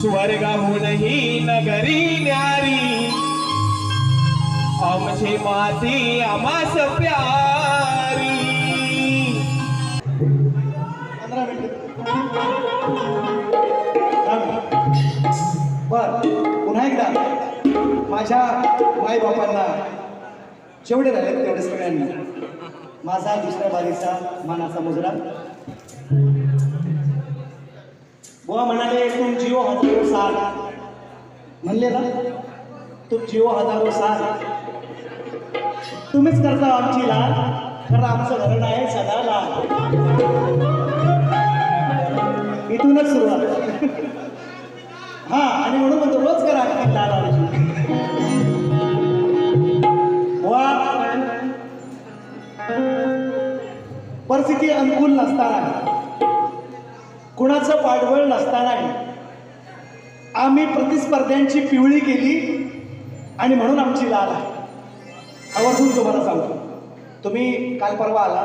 स्वर्गहूनही नगरी न्यारी। आमची माती आमास प्यारी। पंधरा बर पुन्हा एकदा. माझ्या माईबापांना जेवढे राहिले तेवढे सगळ्यांना. माझा दुसऱ्या बारीचा मानाचा मुजरा. बुवा म्हणाले तुम जिओ हजारो साल. म्हणले ना तुम जिओ हजारो साल. तुम्हीच करता आमची लाल खरं आमचं घरण आहे सदा लाल. इथूनच सुरुवात. हा आणि म्हणून म्हणतो रोज करा लाल वा परिस्थिती अनुकूल नसताना. कुणाचं पाठबळ नसतानाही आम्ही प्रतिस्पर्ध्यांची पिवळी केली आणि म्हणून आमची लाल आहे. आवर्जून तुम्हाला सांगतो. तुम्ही काल परवा आला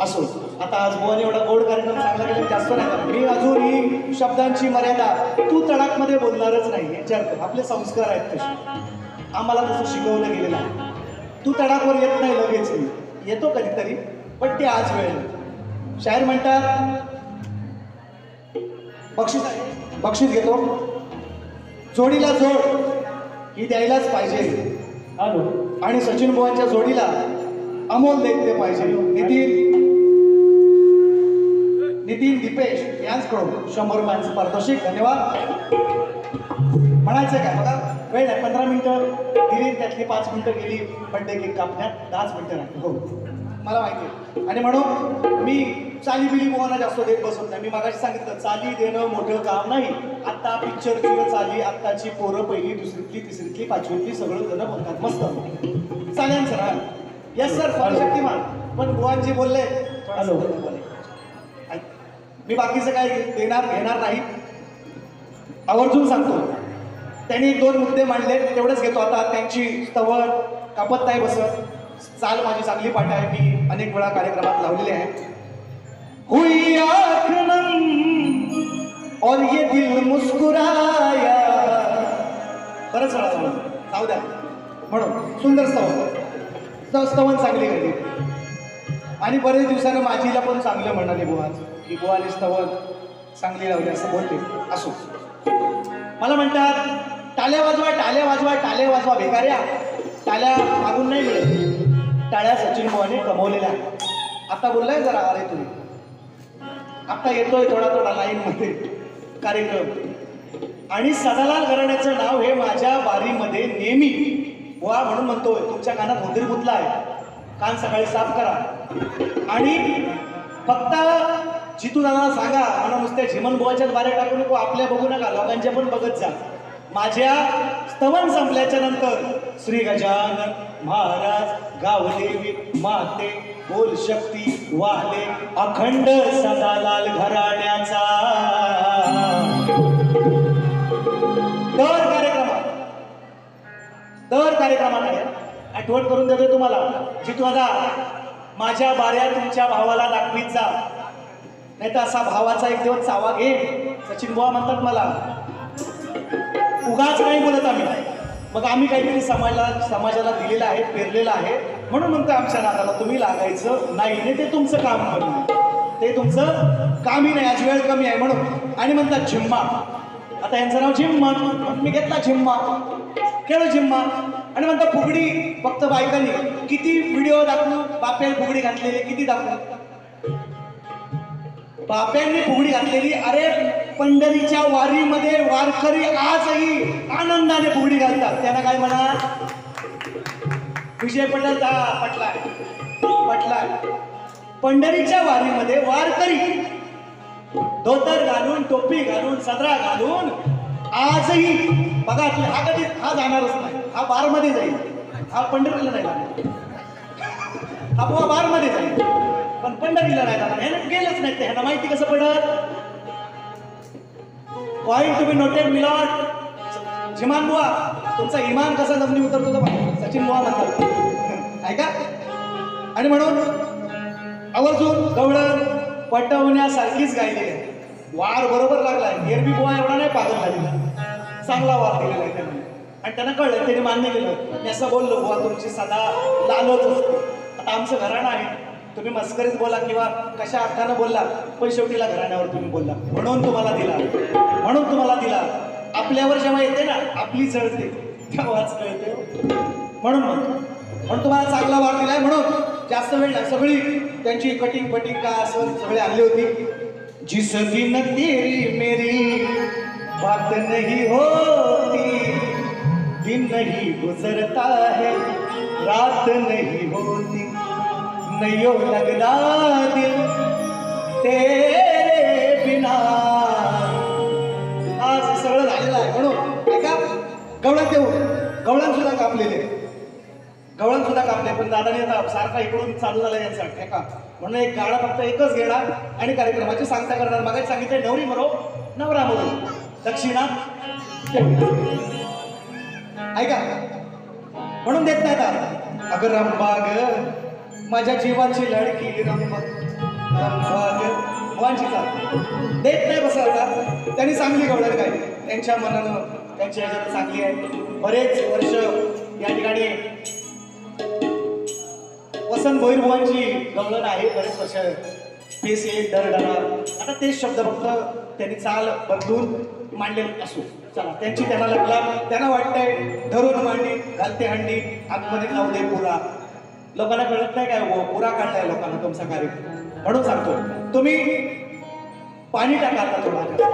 असो. आता आज बुवाने एवढा गोड कार्यक्रम सांगला गेला जास्त नाही मी अजून ही शब्दांची मर्यादा तू तडाखमध्ये बोलणारच नाही विचारतो आपले संस्कार आहेत तसे. आम्हाला तसं शिकवलं गेलेलं आहे. तू तडाखवर येत नाही लगेच. येतो कधीतरी पण ते आज वेळ शायर म्हणतात बक्षीस बक्षीस घेतो. जोडीला जोड. ही द्यायलाच पाहिजे. आणि सचिन बुवांच्या जोडीला अमोल देखते पाहिजे. नितीन. नितीन दीपेश यांचकडून शंभर रुपयांचं पारितोषिक. धन्यवाद. म्हणायचं काय बघा? वेळ नाही पंधरा मिनिटं. दिली त्यातली पाच मिनिटं गेली. बड्डे केक कापण्यात दहाच मिनिटं राहिली हो. मला माहिती आहे. आणि म्हणून मी चाली बिली बुवांना जास्त देत बसत नाही. मी मागाशी सांगितलं चाली देणं मोठं काम नाही. आता पिक्चरची चाली आत्ताची पोरं पहिली दुसरीतली तिसरीतली पाचवीतली सगळं जण बोलतात मस्त. चालेल सर हा येस सर फॉलो शक्तिमान. पण बुवांजी बोलले मी बाकीचं काय देणार घेणार नाही. आवर्जून सांगतो. त्यांनी दोन मुद्दे मांडले तेवढेच घेतो. आता त्यांची स्तवर कापत नाही बसत. चाल माझी चांगली पाठ आहे. मी अनेक वेळा कार्यक्रमात लावलेली आहे. हुई आँख और ये दिल मुस्कुराया. बरंच वेळा जाऊ जाऊ द्या. म्हणून सुंदर स्तवन स्तवन चांगली घडली आणि बरेच दिवसानं माझीला पण चांगलं म्हणाले बुवाच की बुवाने स्तवन चांगली लावली असं बोलते. असो. मला म्हणतात टाल्या वाजवा टाल्या वाजवा टाल्या वाजवा भिकाऱ्या. टाल्या मागून नाही मिळत. टाळ्या सचिन मोहने कमवलेल्या आहेत. आता बोललाय जरा अरे तुम्ही आता येतोय थोडा थोडा लाईन मध्ये. कार्यक्रम. आणि सदालाल घराण्याचं नाव हे माझ्या बारीमध्ये नेहमी वा म्हणून म्हणतोय. तुमच्या कानात उंदीर गुतला आहे. कान सकाळी साफ करा. आणि फक्त जितू दादा सांगा मला नुसत्या झिमन बुवाच्याच बारे टाकू नको आपल्या बघू नका लोकांच्या पण बघत जा. माझ्या स्तवन संपल्याच्या नंतर श्री गजानन महाराज गावदेवी माते बोल शक्ती वाले अखंड सदालाल घराण्याचा. दर कार्यक्रमात दर कार्यक्रमात आहे आठवण करून देतोय तुम्हाला जितू आता माझ्या बाऱ्या तुमच्या भावाला दाखवीत जा. नाही तर असा भावाचा एक दिवस चावा घे. सचिन बुवा म्हणतात मला उगाच नाही बोलत आम्ही. मग आम्ही काहीतरी समाजाला समाजाला दिलेलं आहे पेरलेलं आहे. म्हणून म्हणतो आमच्या नादाला तुम्ही लागायचं नाही. ते तुमचं काम कमी ते तुमचं कामही नाही. आज वेळ कमी आहे म्हणून. आणि म्हणतात झिम्मा. आता यांचं नाव झिम्मा. मी घेतला झिम्मा. खेळ झिम्मा. आणि म्हणतात फुगडी. फक्त बायकांनी. किती व्हिडिओ दाखवू? बाप्याने फुगडी घातलेली. किती दाखवू? बाप्यांनी फुगडी घातलेली. अरे पंढरीच्या वारीमध्ये वारकरी आजही आनंदाने फुगडी घालतात. त्यांना काय म्हणा विजय पटेलचा पटला पटला पंढरीच्या वारीमध्ये वारकरी धोतर घालून टोपी घालून सदरा घालून आजही बघा हा कधी हा जाणारच नाही. हा बारमध्ये जाईल. हा पंढरीला नाही जाणार. हा बुवा बारमध्ये जाईल. पण पंढरीला नाही जाणार. ह्यानं गेलंच नाही ते. ह्यांना माहिती कसं पडत पॉइंट टू बी नोटेड मिलॉट. जिमान बुवा तुमचा इमान कसा जमिनी उतरतो तो सचिन बुवा म्हणतात. ऐका. आणि म्हणून आवर्जून गवळण पटवण्यासारखीच गायली आहे. वार बरोबर लागलाय. एरबी बुवा एवढा नाही पागल झालेला. चांगला वार केलेला आहे त्यांनी. आणि त्यांना कळलं त्यांनी मान्य केलं. मी असं बोललो बुवा तुमची सदा लालच असते. आता आमचं घराणं आहे. तुम्ही मस्करीत बोला किंवा कशा अर्थानं बोलला पण शेवटीला घराण्यावर तुम्ही बोलला. म्हणून तुम्हाला दिला. म्हणून तुम्हाला दिला. आपल्यावर जेव्हा येते ना आपली जळते तेव्हाच कळते. म्हणून म्हणून तुम्हाला चांगला वार दिलाय म्हणून. जास्त वेळ ना सगळी त्यांची कटिंग पटिंग का असं सगळी आणली होती. जिस दिन तेरी मेरी बात नहीं होती. दिन नहीं गुजरता है रात नहीं होती. नयो लगदा दिल तेरे बिना। आज सगळं झालेलं आहे म्हणून ऐका गवळात देऊ. गवळण सुद्धा कापलेले. गवळण सुद्धा कापले पण दादाने आता सारखा इकडून चालू झाला यांचा ठेका म्हणून एक गाडा फक्त एकच घेणार आणि कार्यक्रमाची सांगता करणार मागे सांगितलं नवरी मरो नवरा मरो. दक्षिणा. ऐका. म्हणून देत नाही आता. अगं रंबा ग माझ्या जीवाची लडकी रंबा रंबा देत नाही बसा आता त्यांनी चांगली गवळण काय? त्यांच्या मनानं त्यांच्या ह्याच्यात चांगली आहे. बरेच वर्ष या ठिकाणी वसंत भोईरभुवांची गवळण आहे. बरेच वर्ष पेस येईल दर आता तेच शब्द फक्त त्यांनी चाल बदलून मांडलेले असू. चला त्यांची त्यांना लागला त्यांना वाटतंय धरून मांडी घालते हंडी आतमध्ये खाऊ दे पुरा. लोकांना कळत नाही काय हो, पुरा काढलाय लोकांना तुमचा कार्यक्रम. म्हणून सांगतो तुम्ही पाणी टाका आता थोडा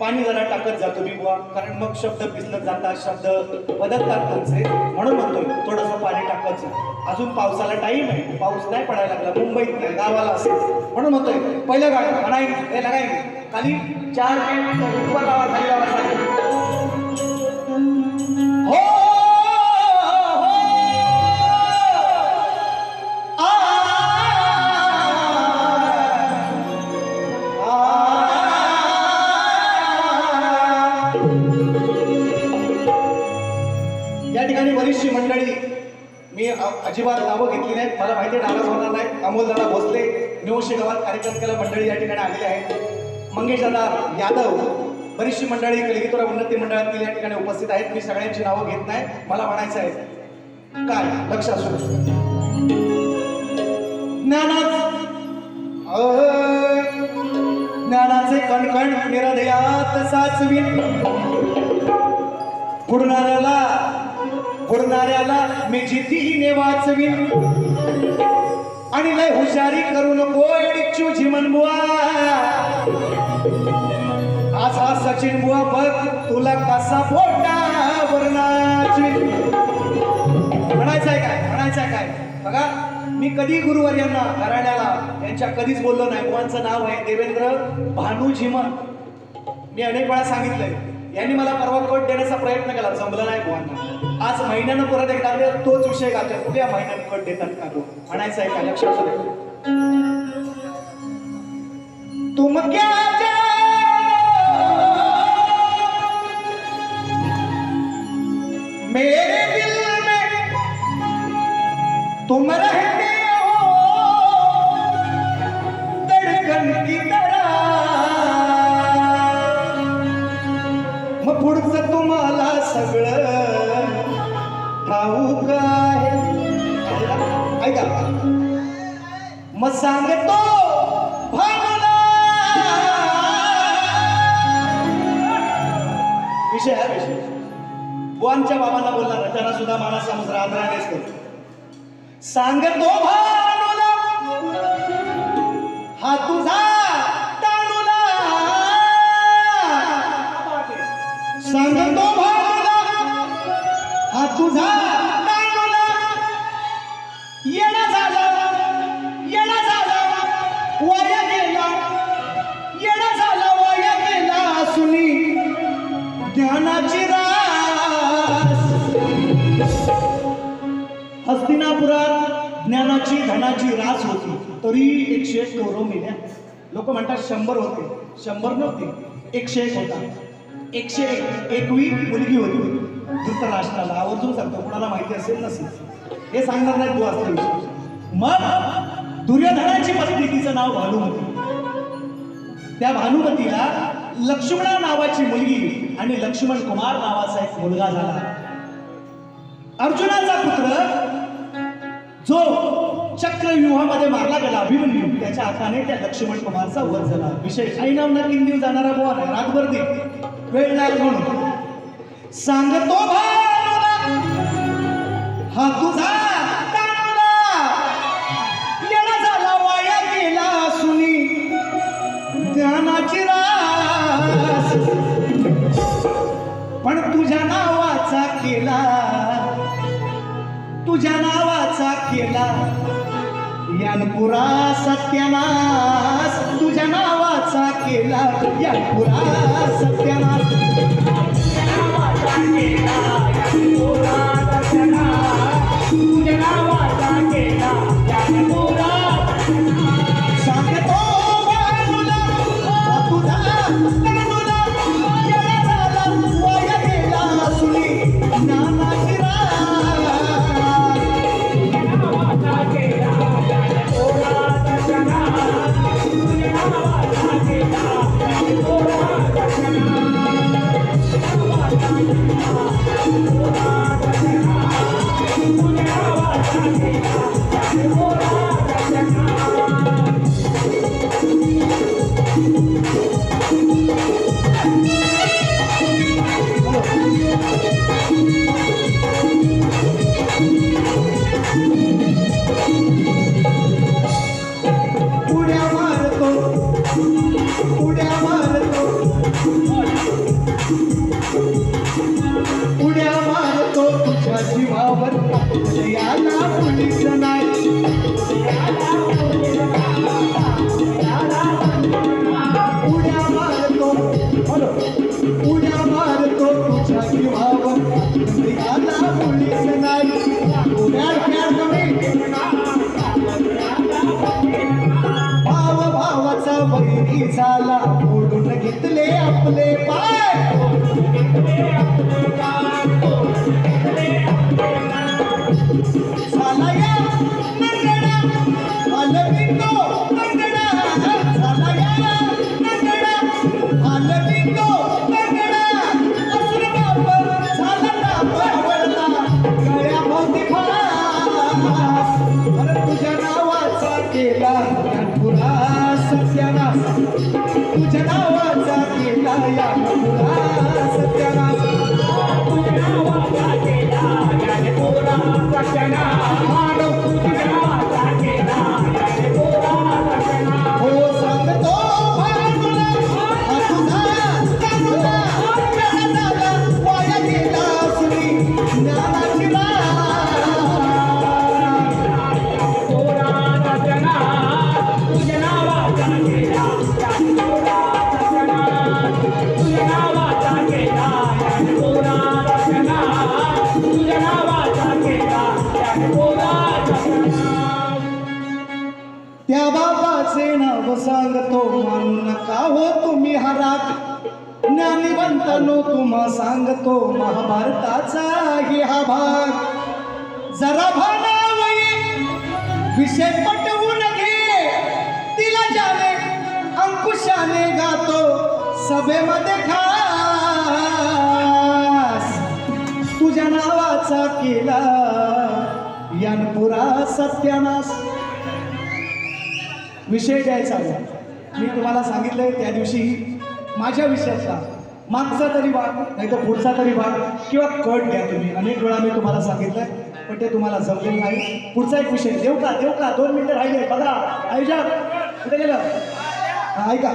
पाणी जरा टाकत जा तुम्ही बुवा कारण मग शब्द पिसलत जातात शब्द बदलतात तुमचे म्हणून म्हणतोय थोडंसं पाणी टाकत जा. अजून पावसाला टाईम आहे पाऊस नाही पडायला लागला मुंबईत नाही गावाला असेल. म्हणून म्हणतोय पहिलं गाणं म्हणाय हे लगाय खाली चार मिनिट ऊपर अजिबात नावं घेतली नाहीत. मला माहिती नाराज होणार नाही अमोल दादा भोसले निवशे गावात कार्यकर्त्याला मंडळी या ठिकाणी आलेली आहे मंगेश दादा यादव बरीचशी मंडळी कलिगितुरा उन्नती मंडळातील या ठिकाणी उपस्थित आहेत. मी सगळ्यांची नावं घेत नाही. मला म्हणायचं आहे काय? लक्ष असू ज्ञानाच ज्ञानाचे कणकण निरदयात साचवी पुढणाऱ्याला बुडणाऱ्याला मी जितीने वाचवीन. आणि लय हुशारी करू नको एडिच्चू झिमन बुवा. आज हा सचिन बुवा बघ तुला कसा पोटावर नाचवीन म्हणायचं आहे काय? म्हणायचं आहे काय? बघा मी कधी गुरुवार यांना घराण्याला यांच्या कधीच बोललो नाही. बुवांचं नाव आहे देवेंद्र भानू झिमन. मी अनेक वेळा सांगितलंय. यांनी मला परवा कोट देण्याचा प्रयत्न केला. जमलं नाही बुवांना आज महिन्यानं परत एकदा तोच विषय घालतोय कुठल्या महिन्याने कट देतात का तो म्हणायचं आहे का? लक्षात तुम क्या? बाबांना बोलणार त्यांना सुद्धा मला समज आदरानेच करतो सांगतो भानुला. हा तुझा तानुला. सांगतो कोल्हापुरात ज्ञानाची धनाची रास होती. तरी एकशे एक गौरव मेल्या. लोक म्हणतात शंभर होते. शंभर नव्हते. एकशे एक होता. एकशे एक. एकवी मुलगी होती. धृतराष्ट्राला आवर्जून सांगतो. कोणाला माहिती असेल नसेल. हे सांगणार नाही तू असतो मग दुर्योधनाची पत्नी तिचं नाव भानुमती. त्या भानुमतीला लक्ष्मणा नावाची मुलगी आणि लक्ष्मण कुमार नावाचा एक मुलगा झाला. अर्जुनाचा पुत्र जो चक्रव्यूहामध्ये मारला गेला अभिमन्यू त्याच्या हाताने त्या लक्ष्मण कुमारचा वध झाला. विषय ऐनावना किंदीव जाणारा बोन आहे रातभर दे. वेळ लागेल म्हणून. सांगतो हा तुझा पुरा सत्यनाथ भानावई विषय पटवून घे तिला जाने अंकुशाने गातो सभेमध्ये खास. तुझ्या नावाचा केला यानपुरा सत्यानाश. विषय द्यायचा हो. मी तुम्हाला सांगितलंय त्या दिवशी माझ्या विषयाचा. मागचा तरी भाग नाही तर पुढचा तरी भाग किंवा कट द्या तुम्ही. अनेक वेळा मी तुम्हाला सांगितलं पण ते तुम्हाला जमलेलं नाही. पुढचा एक विषय. देऊ का देऊ का? दोन मिनिटं राहिले. बघा आयोजक कुठे गेलं? ऐका.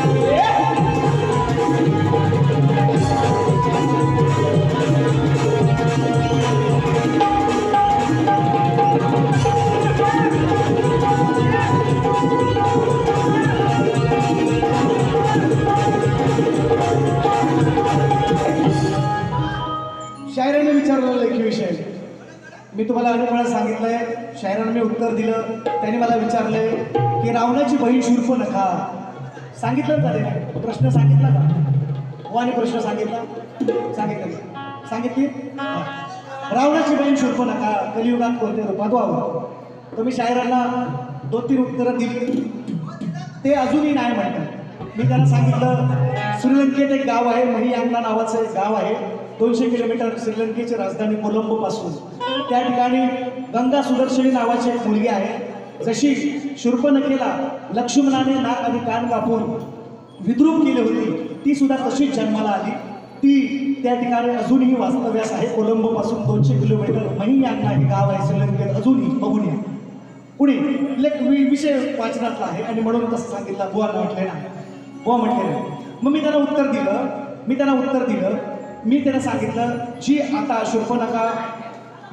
विचारले की रावणाची बहीण शूर्प नका. सांगितलं का ते प्रश्न सांगितला का? हो, भवानी प्रश्न सांगितला? सांगितलं सांगितली? रावणाची बहीण शूर्प नका. कलियुगात कोणते रूपात व्हावं तुम्ही शायरांना दोन तीन उत्तरं दिली. ते अजूनही नाही म्हणतात. मी त्यांना सांगितलं श्रीलंकेत एक गाव आहे महियांगना नावाचं एक गाव आहे. दोनशे किलोमीटर श्रीलंकेची राजधानी कोलंबोपासून. त्या ठिकाणी गंगा सुदर्शनी नावाची एक मुलगी आहे. जशी शूर्पणखेला लक्ष्मणाने नाक आणि कान कापून विद्रूप केली होती ती सुद्धा तशीच जन्माला आली. ती त्या ठिकाणी अजूनही वास्तव्यास आहे. कोलंबोपासून दोनशे किलोमीटर महिन्यांना हे गाव आहे. श्रीलंकेत अजूनही बघून या. पुणे लेख विषय वाचनातला आहे आणि म्हणून तसं सांगितलं बुवा म्हटले ना. बुवा म्हटले नाही मग मी त्यांना उत्तर दिलं. मी त्यांना उत्तर दिलं. मी त्यांना सांगितलं जी आता शूर्पणखा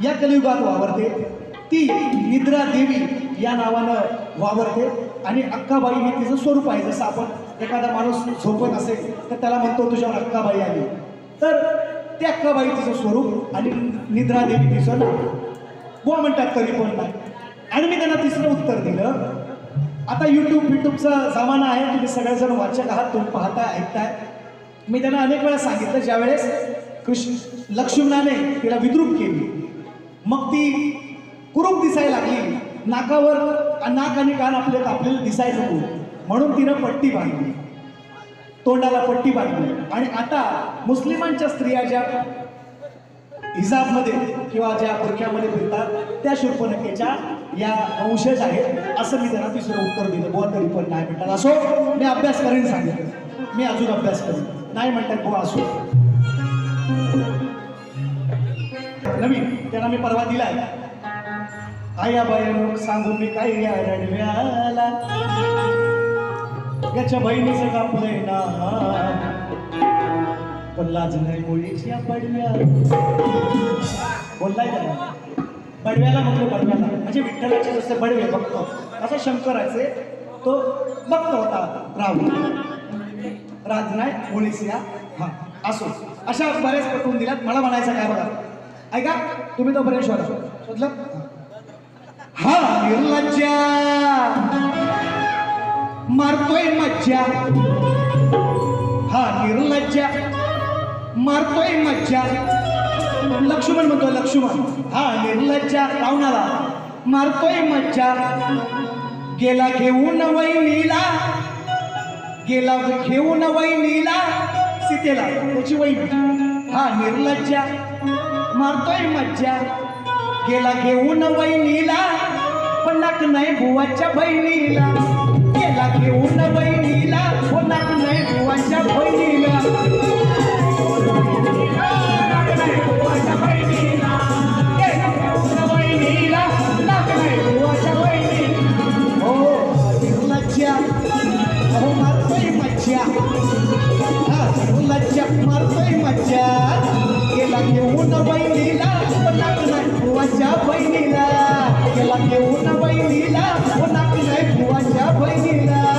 या कलियुगात वावरते ती निद्रा देवी या नावानं वावरते आणि अक्काबाई हे तिचं स्वरूप आहे. जसं आपण एखादा माणूस झोपत असेल तर त्याला म्हणतो तुझ्यावर अक्काबाई आली. तर ते अक्काबाई तिचं स्वरूप आणि निद्रा देवी तिचं नाव. बुवा म्हणतात तरी पण नाही. आणि मी त्यांना तिसरं उत्तर दिलं. आता यूट्यूब युट्यूबचा जमाना आहे. तुम्ही सगळेजण वाचक आहात. तुम्ही पाहताय ऐकताय. मी त्यांना अनेक वेळा सांगितलं ज्यावेळेस कृष्ण लक्ष्मणाने तिला विद्रूप केली. मग ती कुरूप दिसायला लागली. नाकावर नाक आणि कान आपले कापलेले दिसायचं नको. म्हणून तिनं पट्टी बांधली. तोंडाला पट्टी बांधली. आणि आता मुस्लिमांच्या स्त्रिया ज्या हिजाबमध्ये किंवा ज्या बुरख्यामध्ये फिरतात त्या शूर्पणखेच्या या वंशज आहेत असं मी त्यांना तिसरं उत्तर दिलं. बुवा तरी पण नाही म्हणतात असो मी अभ्यास करेन सांगितलं. मी अजून अभ्यास करेन. नाही म्हणतात बुवा असो. नवीन त्यांना मी परवा दिलाय. आया बाया सांगू मी काही या रडव्याला. याच्या बहिणीचं कापलंय ना पण लाज नाही मुळीची या पडव्या बोललाय का? बडव्याला म्हटलं बडव्याला म्हणजे विठ्ठलाचे जसे बडवे बघतो. असं शंकराचे तो बघतो होता राहू राज नाही मुळीच या. हा असो. अशा बऱ्याच पटवून दिल्यात. मला म्हणायचं काय बघा? ऐका तुम्ही तो बरेश्वर शोधा. शोधलं? हा निर्लज्जा. मारतोय मज्जा. हा निर्लज्जा. मारतोय मज्जा. लक्ष्मण म्हणतो लक्ष्मण. हा निर्लज्जा रावणाला मारतोय मज्जा. गेला घेऊन वहिनीला. गेला घेऊन वहिनीला. सीतेला त्याची वहिनी. हा निर्लज्जा. मारतोय मज्जा. गेला घेऊन बहिणीला पण नाक नाही बुवाच्या बहिणीला. गेला घेऊन बहिणीला पण नाक नाही बुवाच्या बहिणीला. हो मारतोय मज्जा. हा गेला घेऊन बहिणीला बुवाच्या बहिणीला गेला घेऊन बहिणीला नाक नाही बुवाच्या बहिणीला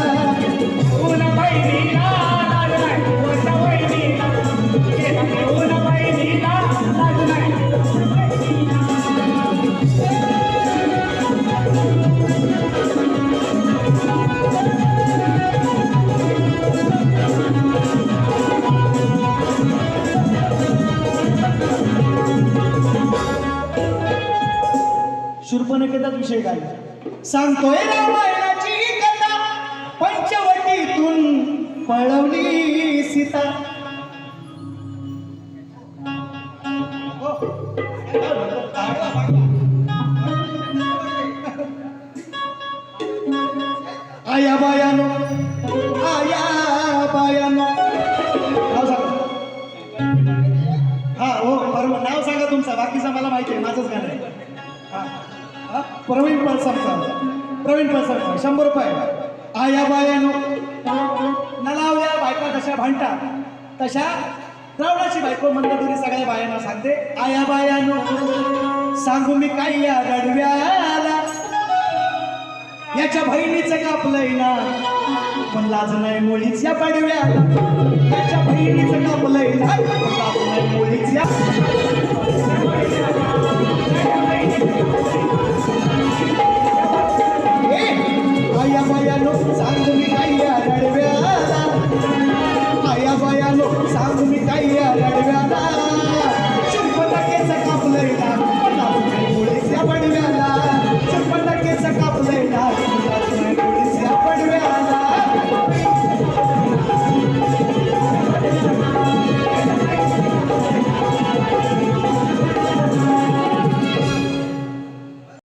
सांगतोय रामायणाची कथा. पंचवटीतून पळवली सीता. आया कशा रावणाची बायको मंदपुरी सगळ्या बायांना सांगते आया बायानो सांगू मी काय या गडव्याला. याच्या बहिणीचं कापलंय ना पण लाज नाही मुलीच्या पडव्याला. याच्या बहिणीचं कापलंय ना पण लाज नाही मुलीच्या